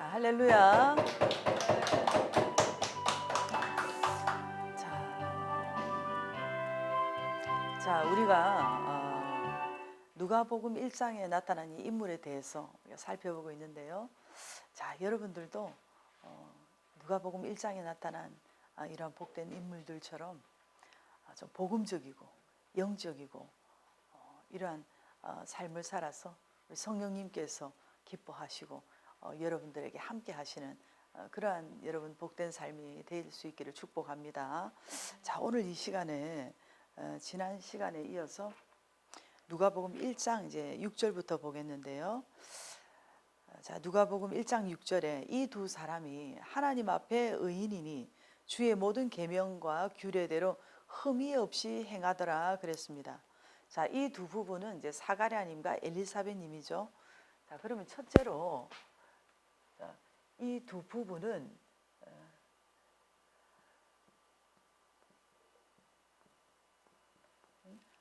자, 할렐루야. 자, 자 우리가 어, 누가복음 1장에 나타난 이 인물에 대해서 살펴보고 있는데요. 자, 여러분들도 어, 누가복음 1장에 나타난 아, 이러한 복된 인물들처럼 아, 좀 복음적이고 영적이고 어, 이러한 어, 삶을 살아서 성령님께서 기뻐하시고 어, 여러분들에게 함께 하시는 어, 그러한 여러분 복된 삶이 될 수 있기를 축복합니다. 자 오늘 이 시간에 어, 지난 시간에 이어서 누가복음 1장 이제 6절부터 보겠는데요. 어, 자 누가복음 1장 6절에 이 두 사람이 하나님 앞에 의인이니 주의 모든 계명과 규례대로 흠이 없이 행하더라 그랬습니다. 자, 이 두 부부는 이제 사가랴님과 엘리사벳님이죠. 자, 그러면 첫째로 이 두 부부는 어,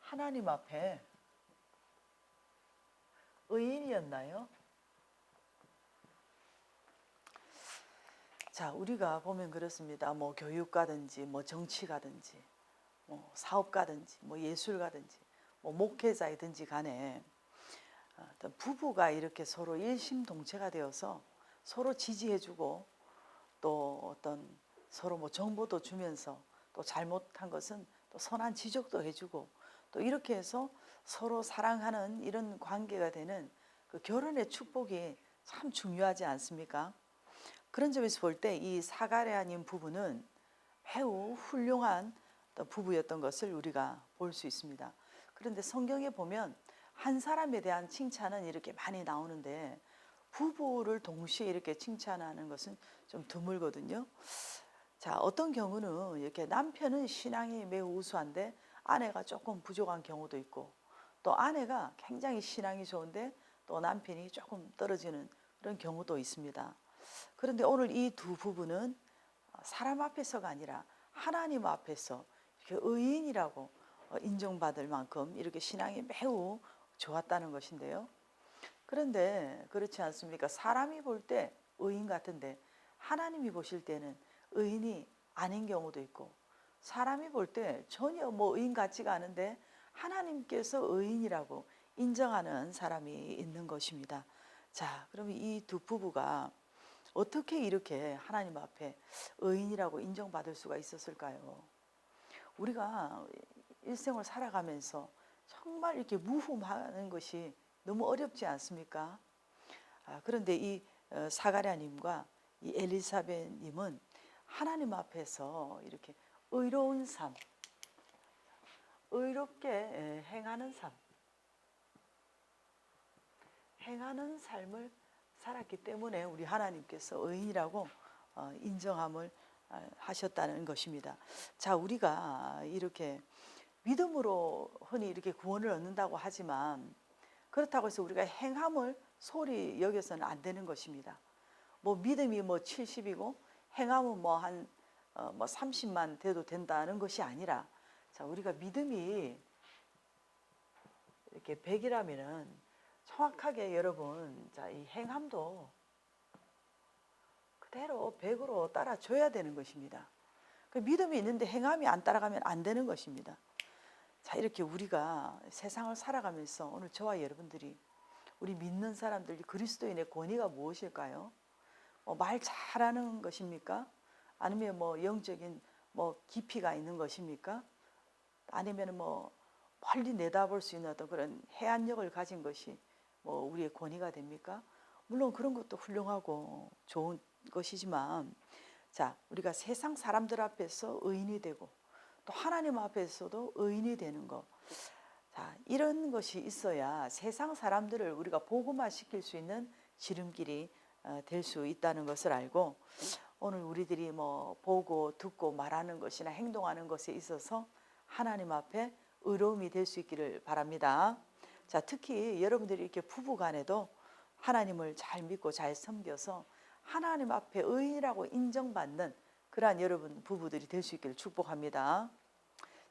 하나님 앞에 의인이었나요? 자, 우리가 보면 그렇습니다. 뭐 교육가든지 뭐 정치가든지 뭐 사업가든지 뭐 예술가든지 뭐 목회자이든지 간에 어떤 부부가 이렇게 서로 일심동체가 되어서 서로 지지해주고 또 어떤 서로 뭐 정보도 주면서 또 잘못한 것은 또 선한 지적도 해주고 또 이렇게 해서 서로 사랑하는 이런 관계가 되는 그 결혼의 축복이 참 중요하지 않습니까? 그런 점에서 볼 때 이 사가랴님 부부는 매우 훌륭한 또 부부였던 것을 우리가 볼 수 있습니다. 그런데 성경에 보면 한 사람에 대한 칭찬은 이렇게 많이 나오는데 부부를 동시에 이렇게 칭찬하는 것은 좀 드물거든요. 자, 어떤 경우는 이렇게 남편은 신앙이 매우 우수한데 아내가 조금 부족한 경우도 있고 또 아내가 굉장히 신앙이 좋은데 또 남편이 조금 떨어지는 그런 경우도 있습니다. 그런데 오늘 이 두 부부는 사람 앞에서가 아니라 하나님 앞에서 이렇게 의인이라고 인정받을 만큼 이렇게 신앙이 매우 좋았다는 것인데요. 그런데 그렇지 않습니까? 사람이 볼 때 의인 같은데 하나님이 보실 때는 의인이 아닌 경우도 있고 사람이 볼 때 전혀 뭐 의인 같지가 않은데 하나님께서 의인이라고 인정하는 사람이 있는 것입니다. 자, 그러면 이두 부부가 어떻게 이렇게 하나님 앞에 의인이라고 인정받을 수가 있었을까요? 우리가 일생을 살아가면서 정말 이렇게 무흠하는 것이 너무 어렵지 않습니까? 아, 그런데 이 어, 사가랴님과 이 엘리사벳님은 하나님 앞에서 이렇게 의로운 삶, 의롭게 에, 행하는 삶, 행하는 삶을 살았기 때문에 우리 하나님께서 의인이라고 어, 인정함을 아, 하셨다는 것입니다. 자, 우리가 이렇게 믿음으로 흔히 이렇게 구원을 얻는다고 하지만 그렇다고 해서 우리가 행함을 소리 여겨서는 안 되는 것입니다. 뭐 믿음이 뭐 70이고 행함은 뭐한 어, 뭐 30만 돼도 된다는 것이 아니라 자, 우리가 믿음이 이렇게 100이라면은 정확하게 여러분 자, 이 행함도 그대로 100으로 따라줘야 되는 것입니다. 그 믿음이 있는데 행함이 안 따라가면 안 되는 것입니다. 자, 이렇게 우리가 세상을 살아가면서 오늘 저와 여러분들이 우리 믿는 사람들이 그리스도인의 권위가 무엇일까요? 뭐 말 잘하는 것입니까? 아니면 뭐 영적인 뭐 깊이가 있는 것입니까? 아니면 뭐 멀리 내다볼 수 있는 어떤 그런 해안력을 가진 것이 뭐 우리의 권위가 됩니까? 물론 그런 것도 훌륭하고 좋은 것이지만 자, 우리가 세상 사람들 앞에서 의인이 되고 또 하나님 앞에서도 의인이 되는 것. 자, 이런 것이 있어야 세상 사람들을 우리가 복음화 시킬 수 있는 지름길이 어, 될수 있다는 것을 알고 오늘 우리들이 뭐 보고 듣고 말하는 것이나 행동하는 것에 있어서 하나님 앞에 의로움이 될 수 있기를 바랍니다. 자, 특히 여러분들이 이렇게 부부 간에도 하나님을 잘 믿고 잘 섬겨서 하나님 앞에 의인이라고 인정받는 그러한 여러분 부부들이 될 수 있기를 축복합니다.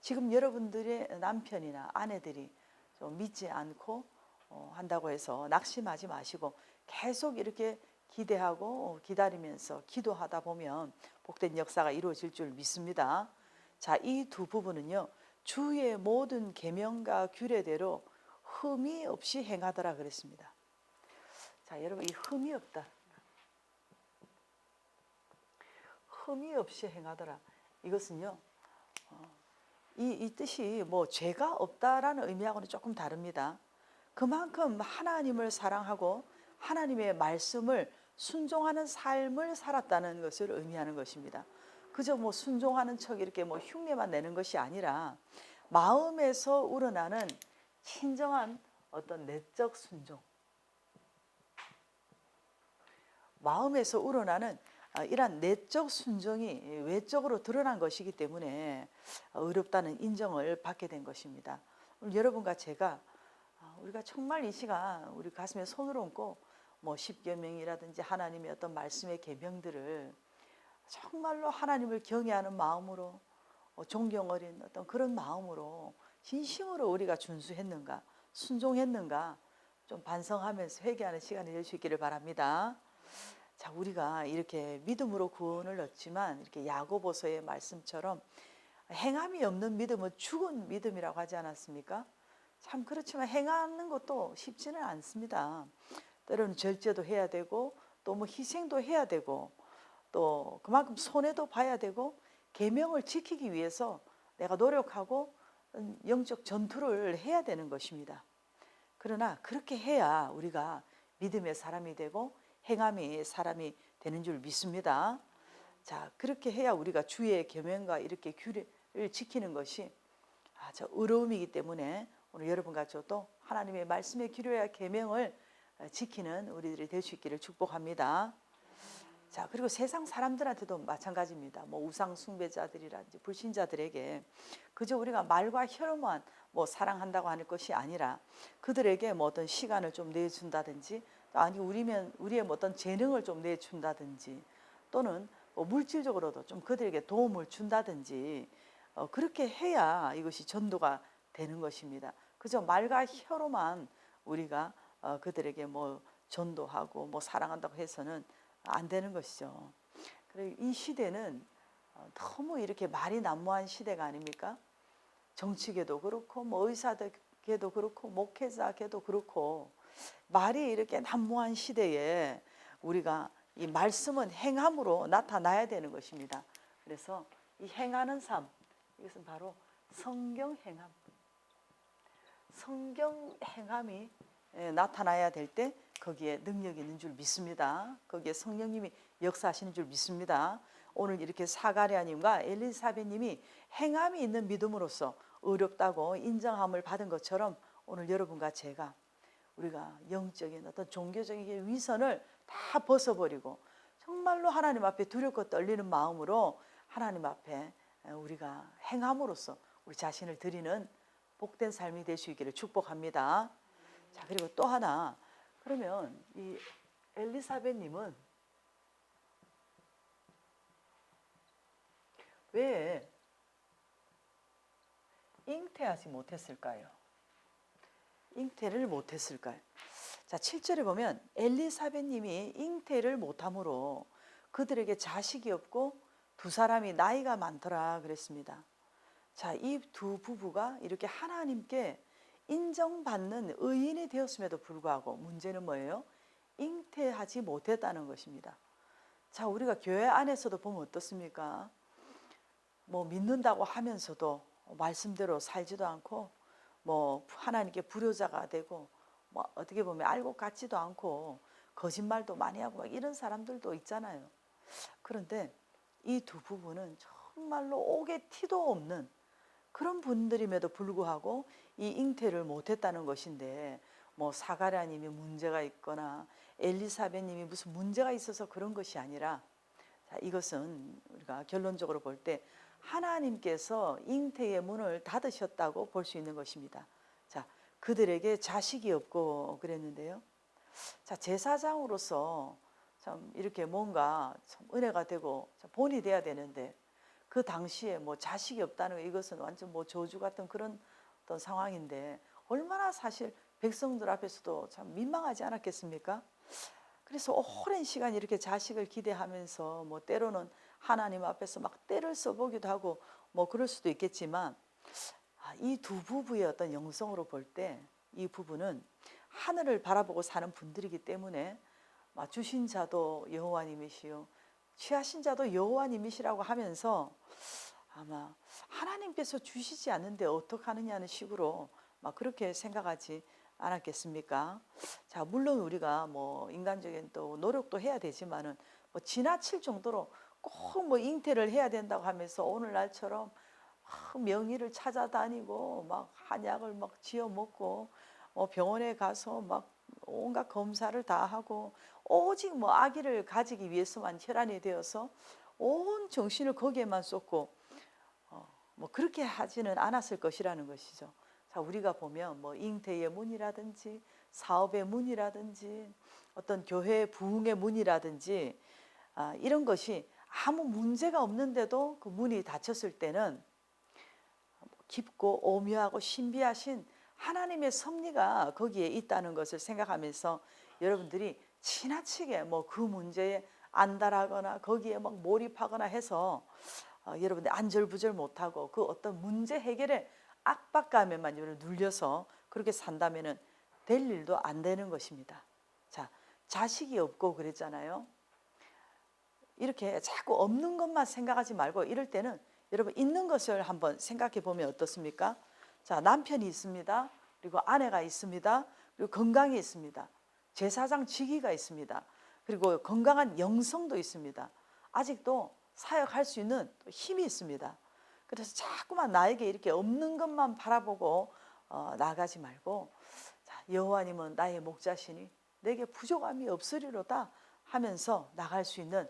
지금 여러분들의 남편이나 아내들이 좀 믿지 않고 어, 한다고 해서 낙심하지 마시고 계속 이렇게 기대하고 기다리면서 기도하다 보면 복된 역사가 이루어질 줄 믿습니다. 자, 이 두 부분은요. 주의 모든 계명과 규례대로 흠이 없이 행하더라 그랬습니다. 자, 여러분 이 흠이 없다. 흠이 없이 행하더라. 이것은요. 어, 이, 이 뜻이 뭐 죄가 없다라는 의미하고는 조금 다릅니다. 그만큼 하나님을 사랑하고 하나님의 말씀을 순종하는 삶을 살았다는 것을 의미하는 것입니다. 그저 뭐 순종하는 척 이렇게 뭐 흉내만 내는 것이 아니라 마음에서 우러나는 진정한 어떤 내적 순종. 마음에서 우러나는 아, 이러한 내적 순종이 외적으로 드러난 것이기 때문에 어렵다는 인정을 받게 된 것입니다. 오늘 여러분과 제가 아, 우리가 정말 이 시간 우리 가슴에 손을 얹고 뭐 십계명이라든지 하나님의 어떤 말씀의 계명들을 정말로 하나님을 경외하는 마음으로 어, 존경 어린 어떤 그런 마음으로 진심으로 우리가 준수했는가 순종했는가 좀 반성하면서 회개하는 시간이 될 수 있기를 바랍니다. 자, 우리가 이렇게 믿음으로 구원을 얻지만 이렇게 야고보서의 말씀처럼 행함이 없는 믿음은 죽은 믿음이라고 하지 않았습니까? 참 그렇지만 행하는 것도 쉽지는 않습니다. 때로는 절제도 해야 되고 또 뭐 희생도 해야 되고 또 그만큼 손해도 봐야 되고 계명을 지키기 위해서 내가 노력하고 영적 전투를 해야 되는 것입니다. 그러나 그렇게 해야 우리가 믿음의 사람이 되고 행함이 사람이 되는 줄 믿습니다. 자, 그렇게 해야 우리가 주의 계명과 이렇게 규례를 지키는 것이 아주 어려움이기 때문에 오늘 여러분과 저도 하나님의 말씀의 규례와 계명을 지키는 우리들이 될 수 있기를 축복합니다. 자, 그리고 세상 사람들한테도 마찬가지입니다. 뭐 우상 숭배자들이라든지 불신자들에게 그저 우리가 말과 혀로만 뭐 사랑한다고 하는 것이 아니라 그들에게 뭐 어떤 시간을 좀 내준다든지 아니 우리면 우리의 뭐 어떤 재능을 좀 내준다든지 또는 뭐 물질적으로도 좀 그들에게 도움을 준다든지 어, 그렇게 해야 이것이 전도가 되는 것입니다. 그저 말과 혀로만 우리가 어, 그들에게 뭐 전도하고 뭐 사랑한다고 해서는 안 되는 것이죠. 그리고 이 시대는 어, 너무 이렇게 말이 난무한 시대가 아닙니까? 정치계도 그렇고 뭐 의사계도 그렇고 목회자계도 그렇고 말이 이렇게 난무한 시대에 우리가 이 말씀은 행함으로 나타나야 되는 것입니다. 그래서 이 행하는 삶 이것은 바로 성경 행함. 성경 행함이 예, 나타나야 될 때 거기에 능력이 있는 줄 믿습니다. 거기에 성령님이 역사하시는 줄 믿습니다. 오늘 이렇게 사가랴님과 엘리사벳님이 행함이 있는 믿음으로써 어렵다고 인정함을 받은 것처럼 오늘 여러분과 제가 우리가 영적인 어떤 종교적인 위선을 다 벗어버리고 정말로 하나님 앞에 두렵고 떨리는 마음으로 하나님 앞에 우리가 행함으로써 우리 자신을 드리는 복된 삶이 될 수 있기를 축복합니다. 자 그리고 또 하나 그러면 이 엘리사벳 님은 왜 잉태하지 못했을까요? 잉태를 못했을까요? 자, 7절에 보면 엘리사벳님이 잉태를 못함으로 그들에게 자식이 없고 두 사람이 나이가 많더라 그랬습니다. 자, 이 두 부부가 이렇게 하나님께 인정받는 의인이 되었음에도 불구하고 문제는 뭐예요? 잉태하지 못했다는 것입니다. 자, 우리가 교회 안에서도 보면 어떻습니까? 뭐 믿는다고 하면서도 말씀대로 살지도 않고 뭐 하나님께 불효자가 되고 뭐 어떻게 보면 알고 같지도 않고 거짓말도 많이 하고 막 이런 사람들도 있잖아요. 그런데 이 두 부부는 정말로 옥의 티도 없는 그런 분들임에도 불구하고 이 잉태를 못했다는 것인데 뭐 사가랴님이 문제가 있거나 엘리사벳님이 무슨 문제가 있어서 그런 것이 아니라 자, 이것은 우리가 결론적으로 볼 때 하나님께서 잉태의 문을 닫으셨다고 볼 수 있는 것입니다. 자, 그들에게 자식이 없고 그랬는데요. 자, 제사장으로서 참 이렇게 뭔가 참 은혜가 되고 본이 돼야 되는데 그 당시에 뭐 자식이 없다는 거 이것은 완전 뭐 저주 같은 그런 어떤 상황인데 얼마나 사실 백성들 앞에서도 참 민망하지 않았겠습니까? 그래서 오랜 시간 이렇게 자식을 기대하면서 뭐 때로는 하나님 앞에서 막 때를 써보기도 하고 뭐 그럴 수도 있겠지만 아, 이두 부부의 어떤 영성으로 볼 때 이 부부는 하늘을 바라보고 사는 분들이기 때문에 막 주신 자도 여호와님이시요 취하신 자도 여호와님이시라고 하면서 아마 하나님께서 주시지 않는데 어떡하느냐는 식으로 막 그렇게 생각하지 않았겠습니까? 자, 물론 우리가 뭐 인간적인 또 노력도 해야 되지만은 뭐 지나칠 정도로 꼭 뭐 잉태를 해야 된다고 하면서 오늘날처럼 아, 명의를 찾아다니고 막 한약을 막 지어 먹고 어, 병원에 가서 막 온갖 검사를 다 하고 오직 뭐 아기를 가지기 위해서만 혈안이 되어서 온 정신을 거기에만 쏟고 어, 뭐 그렇게 하지는 않았을 것이라는 것이죠. 자, 우리가 보면 뭐 잉태의 문이라든지 사업의 문이라든지 어떤 교회 부흥의 문이라든지 아, 이런 것이 아무 문제가 없는데도 그 문이 닫혔을 때는 깊고 오묘하고 신비하신 하나님의 섭리가 거기에 있다는 것을 생각하면서 여러분들이 지나치게 뭐 그 문제에 안달하거나 거기에 막 몰입하거나 해서 어, 여러분들 안절부절 못하고 그 어떤 문제 해결에 압박감에만 눌려서 그렇게 산다면은 될 일도 안 되는 것입니다. 자, 자식이 없고 그랬잖아요. 이렇게 자꾸 없는 것만 생각하지 말고 이럴 때는 여러분 있는 것을 한번 생각해 보면 어떻습니까? 자, 남편이 있습니다. 그리고 아내가 있습니다. 그리고 건강이 있습니다. 제사장 직위가 있습니다. 그리고 건강한 영성도 있습니다. 아직도 사역할 수 있는 또 힘이 있습니다. 그래서 자꾸만 나에게 이렇게 없는 것만 바라보고 어, 나가지 말고 자, 여호와님은 나의 목자시니 내게 부족함이 없으리로다 하면서 나갈 수 있는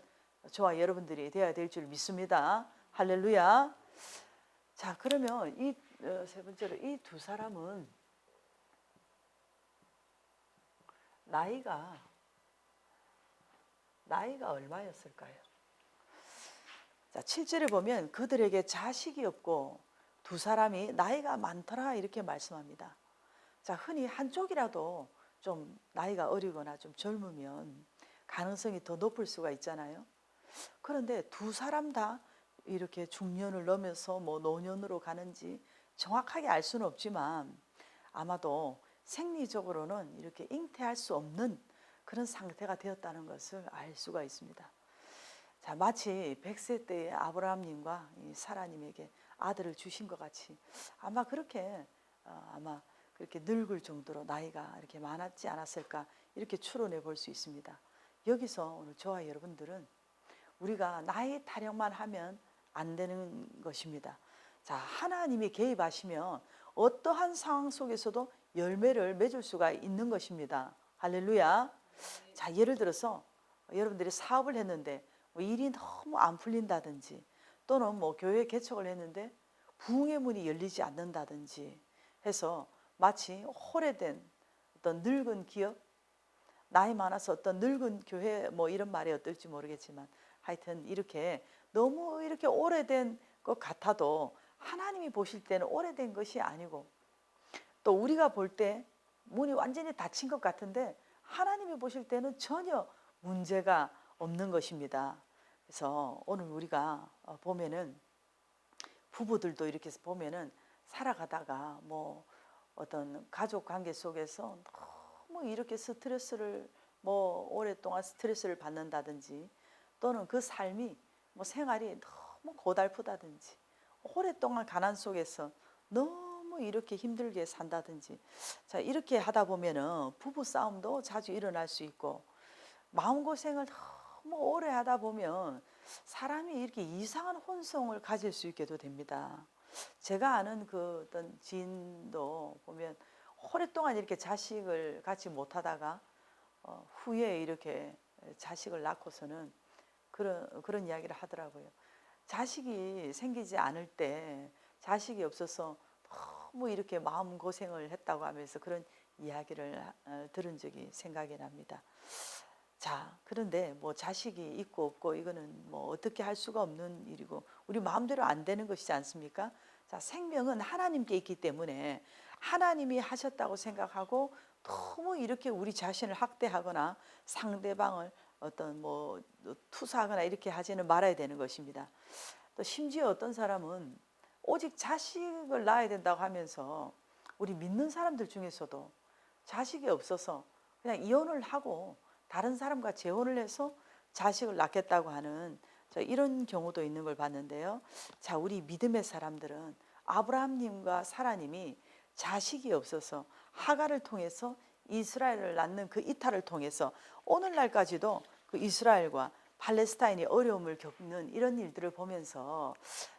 저와 여러분들이 되어야 될 줄 믿습니다. 할렐루야. 자 그러면 이 세 번째로 이 두 사람은 나이가 나이가 얼마였을까요? 자, 7절에 보면 그들에게 자식이 없고 두 사람이 나이가 많더라 이렇게 말씀합니다. 자, 흔히 한쪽이라도 좀 나이가 어리거나 좀 젊으면 가능성이 더 높을 수가 있잖아요. 그런데 두 사람 다 이렇게 중년을 넘어서 뭐 노년으로 가는지 정확하게 알 수는 없지만 아마도 생리적으로는 이렇게 잉태할 수 없는 그런 상태가 되었다는 것을 알 수가 있습니다. 자, 마치 100세 때의 아브라함님과 이 사라님에게 아들을 주신 것 같이 아마 그렇게 어, 아마 그렇게 늙을 정도로 나이가 이렇게 많았지 않았을까 이렇게 추론해 볼 수 있습니다. 여기서 오늘 저와 여러분들은 우리가 나이 타령만 하면 안 되는 것입니다. 자, 하나님이 개입하시면 어떠한 상황 속에서도 열매를 맺을 수가 있는 것입니다. 할렐루야. 자, 예를 들어서 여러분들이 사업을 했는데 뭐 일이 너무 안 풀린다든지 또는 뭐 교회 개척을 했는데 부흥의 문이 열리지 않는다든지 해서 마치 오래된 어떤 늙은 기업 나이 많아서 어떤 늙은 교회 뭐 이런 말이 어떨지 모르겠지만 하여튼 이렇게 너무 이렇게 오래된 것 같아도 하나님이 보실 때는 오래된 것이 아니고 또 우리가 볼 때 문이 완전히 닫힌 것 같은데 하나님이 보실 때는 전혀 문제가 없는 것입니다. 그래서 오늘 우리가 어, 보면은 부부들도 이렇게 보면은 살아가다가 뭐 어떤 가족 관계 속에서 너무 이렇게 스트레스를 뭐 오랫동안 스트레스를 받는다든지 또는 그 삶이 뭐 생활이 너무 고달프다든지 오랫동안 가난 속에서 너무 이렇게 힘들게 산다든지 자 이렇게 하다 보면은 부부 싸움도 자주 일어날 수 있고 마음 고생을 너무 오래 하다 보면 사람이 이렇게 이상한 혼성을 가질 수 있게도 됩니다. 제가 아는 그 어떤 지인도 보면 오랫동안 이렇게 자식을 갖지 못하다가 어, 후에 이렇게 자식을 낳고서는 그런 그런 이야기를 하더라고요. 자식이 생기지 않을 때 자식이 없어서 너무 이렇게 마음 고생을 했다고 하면서 그런 이야기를 어, 들은 적이 생각이 납니다. 자, 그런데 뭐 자식이 있고 없고 이거는 뭐 어떻게 할 수가 없는 일이고 우리 마음대로 안 되는 것이지 않습니까? 자, 생명은 하나님께 있기 때문에 하나님이 하셨다고 생각하고 너무 이렇게 우리 자신을 학대하거나 상대방을 어떤 뭐 투사하거나 이렇게 하지는 말아야 되는 것입니다. 또 심지어 어떤 사람은 오직 자식을 낳아야 된다고 하면서 우리 믿는 사람들 중에서도 자식이 없어서 그냥 이혼을 하고 다른 사람과 재혼을 해서 자식을 낳겠다고 하는 저 이런 경우도 있는 걸 봤는데요. 자, 우리 믿음의 사람들은 아브라함님과 사라님이 자식이 없어서 하가를 통해서 이스라엘을 낳는 그 이탈을 통해서 오늘날까지도 그 이스라엘과 팔레스타인이 어려움을 겪는 이런 일들을 보면서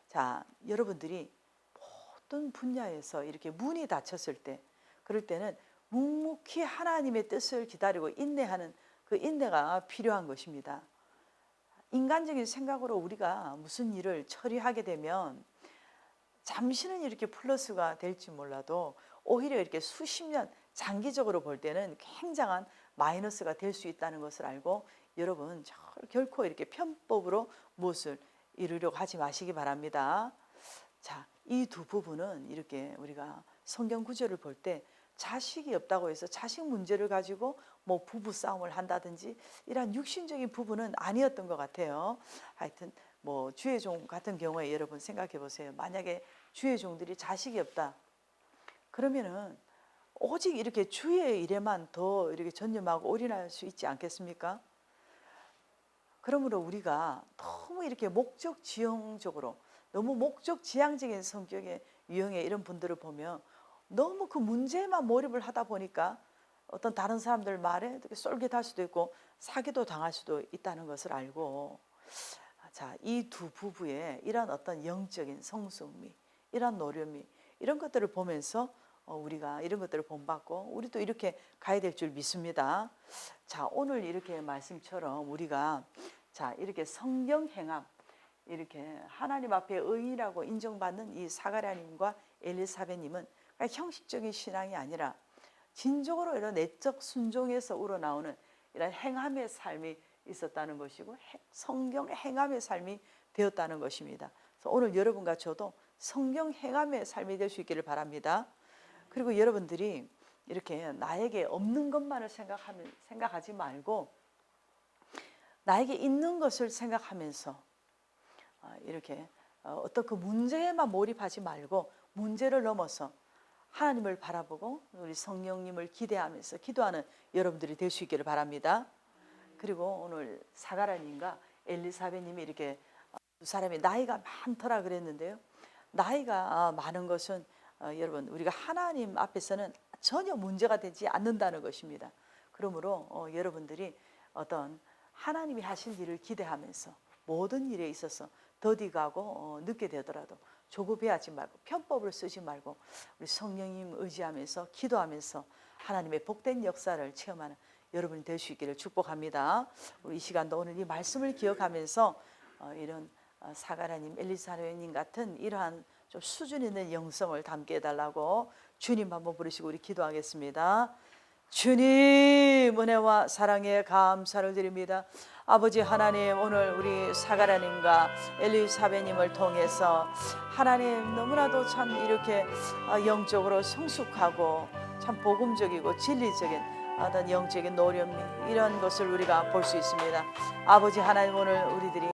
자, 여러분들이 모든 분야에서 이렇게 문이 닫혔을 때 그럴 때는 묵묵히 하나님의 뜻을 기다리고 인내하는 그 인내가 필요한 것입니다. 인간적인 생각으로 우리가 무슨 일을 처리하게 되면 잠시는 이렇게 플러스가 될지 몰라도 오히려 이렇게 수십 년 장기적으로 볼 때는 굉장한 마이너스가 될 수 있다는 것을 알고 여러분 절- 결코 이렇게 편법으로 무엇을 이루려고 하지 마시기 바랍니다. 자, 이 두 부분은 이렇게 우리가 성경 구절을 볼 때 자식이 없다고 해서 자식 문제를 가지고 뭐 부부 싸움을 한다든지 이러한 육신적인 부분은 아니었던 것 같아요. 하여튼 뭐 주의 종 같은 경우에 여러분 생각해 보세요. 만약에 주의 종들이 자식이 없다. 그러면은 오직 이렇게 주의 일에만 더 이렇게 전념하고 올인할 수 있지 않겠습니까? 그러므로 우리가 너무 이렇게 목적 지향적으로 너무 목적 지향적인 성격의 유형의 이런 분들을 보면 너무 그 문제에만 몰입을 하다 보니까 어떤 다른 사람들 말에 쏠깃할 수도 있고 사기도 당할 수도 있다는 것을 알고 자, 이 두 부부의 이런 어떤 영적인 성숙미, 이런 노련미 이런 것들을 보면서 어, 우리가 이런 것들을 본받고 우리도 이렇게 가야 될 줄 믿습니다. 자, 오늘 이렇게 말씀처럼 우리가 자, 이렇게 성경 행함 이렇게 하나님 앞에 의인이라고 인정받는 이 사가랴님과 엘리사벳님은 형식적인 신앙이 아니라 진정으로 이런 내적 순종에서 우러나오는 이런 행함의 삶이 있었다는 것이고 해- 성경 행함의 삶이 되었다는 것입니다. 오늘 여러분과 저도 성경 행함의 삶이 될 수 있기를 바랍니다. 그리고 여러분들이 이렇게 나에게 없는 것만을 생각하면 생각하지 말고 나에게 있는 것을 생각하면서 어, 이렇게 어, 어떤 그 문제에만 몰입하지 말고 문제를 넘어서 하나님을 바라보고 우리 성령님을 기대하면서 기도하는 여러분들이 될 수 있기를 바랍니다. 그리고 오늘 사가라님과 엘리사벳님이 이렇게 어, 두 사람이 나이가 많더라 그랬는데요. 나이가 어, 많은 것은 어, 여러분 우리가 하나님 앞에서는 전혀 문제가 되지 않는다는 것입니다. 그러므로 어, 여러분들이 어떤 하나님이 하실 일을 기대하면서 모든 일에 있어서 더디가고 어, 늦게 되더라도 조급해하지 말고 편법을 쓰지 말고 우리 성령님 의지하면서 기도하면서 하나님의 복된 역사를 체험하는 여러분이 될 수 있기를 축복합니다. 우리 이 시간도 오늘 이 말씀을 기억하면서 어, 이런 어, 사가라님, 엘리사레님 같은 이러한 좀 수준 있는 영성을 담게 해달라고 주님 한번 부르시고 우리 기도하겠습니다. 주님 은혜와 사랑에 감사를 드립니다. 아버지 하나님 오늘 우리 사가라님과 엘리사베님을 통해서 하나님 너무나도 참 이렇게 어, 영적으로 성숙하고 참 복음적이고 진리적인 어떤 영적인 노련미 이런 것을 우리가 볼 수 있습니다. 아버지 하나님 오늘 우리들이